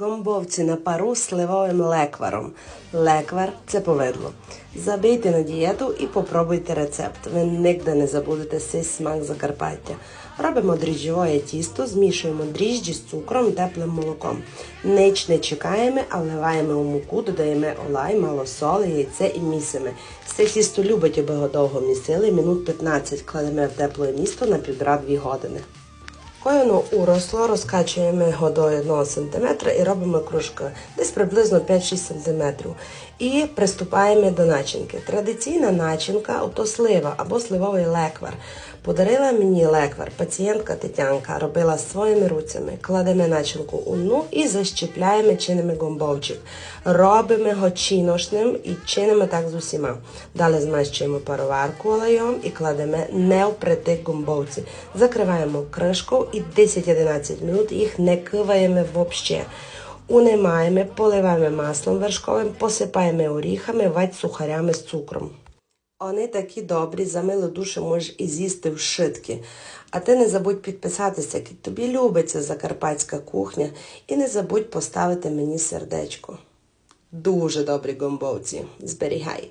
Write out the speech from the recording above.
Гомбовці на пару з сливовим лекваром. Леквар це повидло. Забийте на дієту і попробуйте рецепт. Ви нігде не забудете цей смак Закарпаття. Робимо дріжджове тісто, змішуємо дріжджі з цукром і теплим молоком. Ніч не чекаємо, а вливаємо у муку, додаємо олай, мало соли, яйце і місимо. Це тісто любить, аби його довго місили, минут 15 кладемо в тепле місто на півтора-дві години. Воно уросло, розкачуємо його до 1 см і робимо кружку десь приблизно 5-6 см. І приступаємо до начинки. Традиційна начинка ото слива або сливовий леквар. Подарила мені леквар пацієнтка Тетянка, робила своїми руцями. Кладемо начинку у дну і защіпляємо чинимо гомбовчик. Робимо його чиношним і чинимо так з усіма. Далі змащуємо пароварку олеєм і кладемо не впритик гомбовці. Закриваємо кришку і 10-11 минут їх не киваємо взагалі. Унимаємо, поливаємо маслом вершковим, посипаємо оріхами, вать сухарями з цукром. Вони такі добрі, за милу душу можеш і з'їсти в шитки. А ти не забудь підписатися, як тобі любиться закарпатська кухня, і не забудь поставити мені сердечко. Дуже добрі гомбовці. Зберігай.